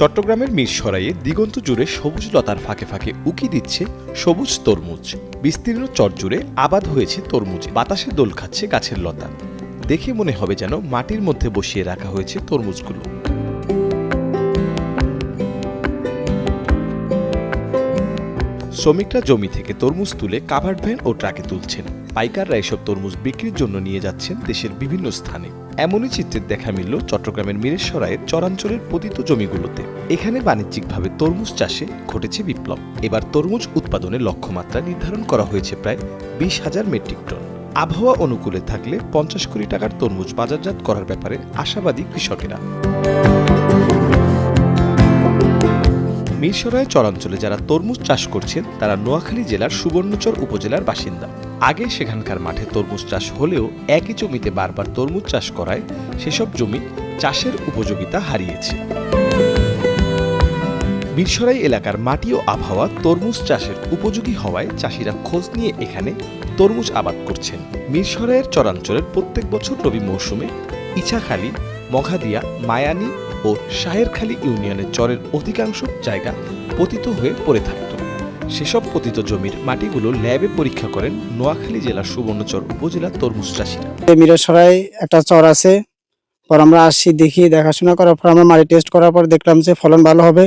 চট্টগ্রামের মিরসরাইয়ে দিগন্ত জুড়ে সবুজ লতার ফাঁকে ফাঁকে উকি দিচ্ছে সবুজ তরমুজ। বিস্তীর্ণ চর জুড়ে আবাদ হয়েছে তরমুজ। বাতাসে দোল খাচ্ছে গাছের লতা। দেখে মনে হবে যেন মাটির মধ্যে বসিয়ে রাখা হয়েছে তরমুজগুলো। শ্রমিকরা জমি থেকে তরমুজ তুলে কাভার্ড ভ্যান ও ট্রাকে তুলছেন। পাইকাররা এসব তরমুজ বিক্রির জন্য নিয়ে যাচ্ছেন দেশের বিভিন্ন স্থানে। এমনই চিত্রের দেখা মিলল চট্টগ্রামের মিরেশ্বরায়ের চরাঞ্চলের পতিত জমিগুলোতে। এখানে বাণিজ্যিকভাবে তরমুজ চাষে ঘটেছে বিপ্লব। এবার তরমুজ উৎপাদনের লক্ষ্যমাত্রা নির্ধারণ করা হয়েছে প্রায় বিশ হাজার মেট্রিক টন। আবহাওয়া অনুকূলে থাকলে পঞ্চাশ কোটি টাকার তরমুজ বাজারজাত করার ব্যাপারে আশাবাদী কৃষকেরা। মিরসরাই চরাঞ্চলে যারা তরমুজ চাষ করছেন, তারা নোয়াখালী জেলার সুবর্ণচর উপজেলার বাসিন্দা। আগে সেখানকার মাঠে তরমুজ চাষ হলেও একই জমিতে বারবার তরমুজ চাষ করায় সেসব জমি চাষের উপযোগিতা হারিয়েছে। মিরসরাই এলাকার মাটি ও আবহাওয়া তরমুজ চাষের উপযোগী হওয়ায় চাষিরা খোঁজ নিয়ে এখানে তরমুজ আবাদ করছেন। মিরসরাইয়ের চরাঞ্চলের প্রত্যেক বছর রবি মৌসুমে ইছাখালী, মঘাদিয়া, মায়ানী ও শাহেরখালী ইউনিয়নের চরের অধিকাংশ জায়গা পতিত হয়ে পড়ে থাকত। সেসব পতিত জমির মাটিগুলো ল্যাবে পরীক্ষা করেন নোয়াখালী জেলার সুবর্ণচর উপজেলার তরমুজ চাষিরা। মিরসরাই একটা চর আছে। পর আমরা আসি, দেখি, দেখাশোনা করার পর আমরা মাটি টেস্ট করার পর দেখলাম যে ফলন ভালো হবে।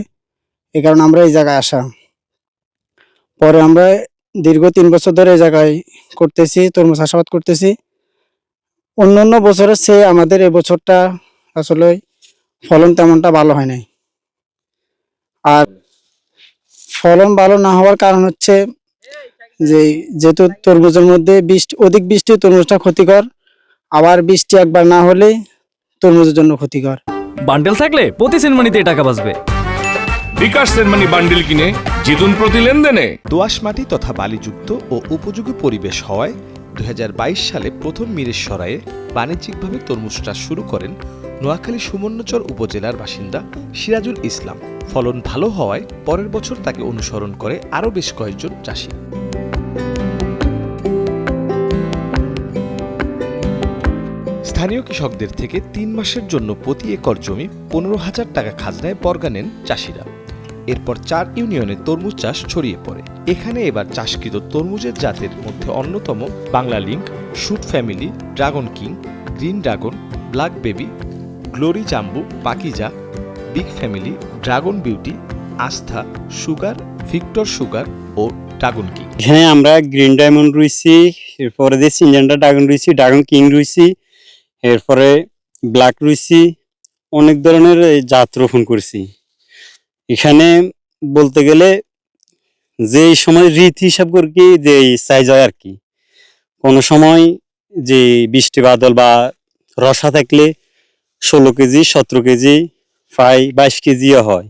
এই কারণে আমরা এই জায়গায় আসা। পরে আমরা দীর্ঘ তিন বছর ধরে এই জায়গায় করতেছি, তরমুজ চাষাবাদ করতেছি। অন্য অন্য বছরের চেয়ে আমাদের এই বছরটা আসলে ফলন তেমনটা ভালো হয় নাই। আর ফলন ভালো না হওয়ার কারণ হচ্ছে যে যেহেতু তরমুজের মধ্যে বৃষ্টি অধিক বৃষ্টি তরমুজটা ক্ষতিকর আবার বৃষ্টি একবার না হলে তরমুজের জন্য ক্ষতিকর। বান্ডেল থাকলে প্রতি সেনমানিতে টাকা বাঁচবে। বিকাশ সেনমানি বান্ডিল কিনে জিতুন প্রতি লেনদেনে। দোআঁশ মাটি তথা বালিযুক্ত ও উপযোগী পরিবেশ হওয়ায় দুই হাজার বাইশ সালে প্রথম মিরেশ্বরায়ে বাণিজ্যিকভাবে তরমুজ চাষ শুরু করেন নোয়াখালী সুবর্ণচর উপজেলার বাসিন্দা সিরাজুল ইসলাম। ফলন ভালো হওয়ায় পরের বছর তাকে অনুসরণ করে আরও বেশ কয়েকজন চাষি। স্থানীয় কৃষকদের থেকে তিন মাসের জন্য প্রতি একর জমি পনেরো হাজার টাকা খাজনায় বর্গা নেন চাষিরা। এরপর চার ইউনিয়নে তরমুজ চাষ ছড়িয়ে পড়ে। এখানে এবার চাষকৃত তরমুজের জাতের মধ্যে অন্যতম Bangla link shoot family, dragon king, green dragon, black baby glory jumbo, Pakiza, big family, dragon beauty, Astha, sugar, victor sugar ও ড্রাগন কিং। হ্যাঁ আমরা গ্রিন ডায়মন্ড রুইছি, এরপরে যে সিনজেন্ডা ড্রাগন রুইছি, ড্রাগন কিং রুইছি, এরপরে ব্ল্যাক রুইছি, অনেক ধরনের জাত রোপণ করেছি। এখানে বলতে গেলে যে সময় রীত হিসাব করে কি, যে সাইজ হয় আর কি। কোনো সময় যে বৃষ্টি বাদল বা রসা থাকলে ষোলো কেজি, সতেরো কেজি প্রায় বাইশ কেজিও হয়।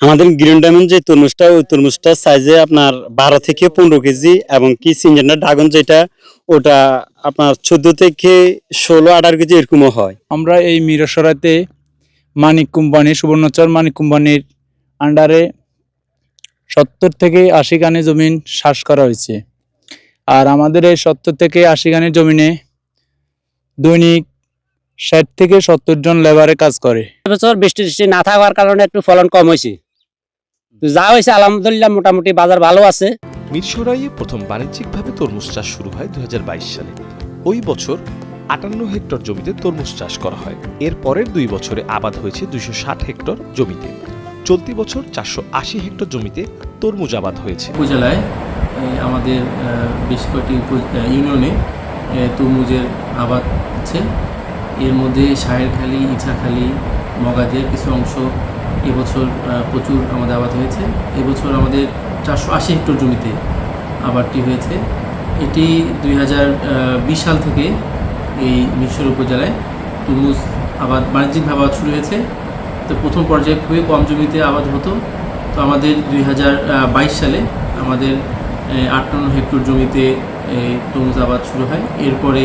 আমাদের গ্রিন ডায়মন্ড যে তরমুজটা, ওই তরমুজটা সাইজে আপনার বারো থেকে পনেরো কেজি এবং কি সিনজেন্ডার ড্রাগন যেটা, ওটা আপনার চোদ্দ থেকে ষোলো আঠারো কেজি এরকমও হয়। আমরা এই মিরসরাতে মানিক কোম্পানি, সুবর্ণচর মানিক কোম্পানির আন্ডারে সত্তর থেকে আশি গানে জমিন শ্বাস করা হয়েছে। আর আমাদের এই সত্তর থেকে আশি কানের জমিনে দৈনিক ষাট থেকে সত্তর জন লেবারে কাজ করে। বছর বৃষ্টি টিষ্টি না থাকার কারণে একটু ফলন কম হয়েছে। যা হয়েছে আলহামদুলিল্লাহ মোটামুটি বাজার ভালো আছে। মিরসরাইয়ে প্রথম বাণিজ্যিকভাবে তরমুজ চাষ শুরু হয় দুই হাজার বাইশ সালে। ওই বছর আটান্ন হেক্টর জমিতে তরমুজ চাষ করা হয়। এর পরের দুই বছরে আবাদ হয়েছে দুইশো ষাট হেক্টর জমিতে। চলতি বছর চারশো আশি হেক্টর জমিতে তরমুজ আবাদ হয়েছে। উপজেলায় আমাদের আহ, বেশ কয়েকটি ইউনিয়নে তরমুজের আবাদ হচ্ছে। এর মধ্যে শাহেরখালী ইছাখালি মগাদের কিছু অংশ এবছর প্রচুর আমাদের আবাদ হয়েছে। এবছর আমাদের চারশো আশি হেক্টর জমিতে আবাদটি হয়েছে। এটি দুই হাজার বিশ সাল থেকে এই মিশর উপজেলায় তরমুজ আবাদ, বাণিজ্যিকভাবে আবাদ শুরু হয়েছে। তো প্রথম পর্যায়ে খুবই কম জমিতে আবাদ হতো। তো আমাদের দুই হাজার বাইশ সালে আমাদের আটান্ন হেক্টর জমিতে তরমুজ আবাদ শুরু হয়। এরপরে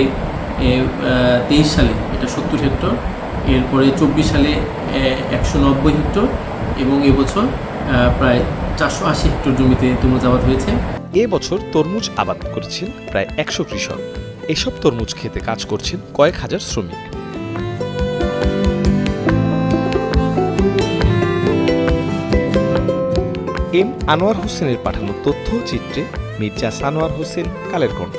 তেইশ সালে, এটা সত্তর হেক্টর, এরপরে চব্বিশ সালে একশো নব্বই হেক্টর এবং এবছর প্রায় চারশো আশি হেক্টর জমিতে তরমুজ আবাদ হয়েছে। এ বছর তরমুজ আবাদ করেছেন প্রায় একশো কৃষক। এসব তরমুজ খেতে কাজ করছেন কয়েক হাজার শ্রমিক। এম আনোয়ার হোসেনের পাঠানো তথ্য চিত্রে মির্জা সানোয়ার হোসেন, কালের কণ্ঠ।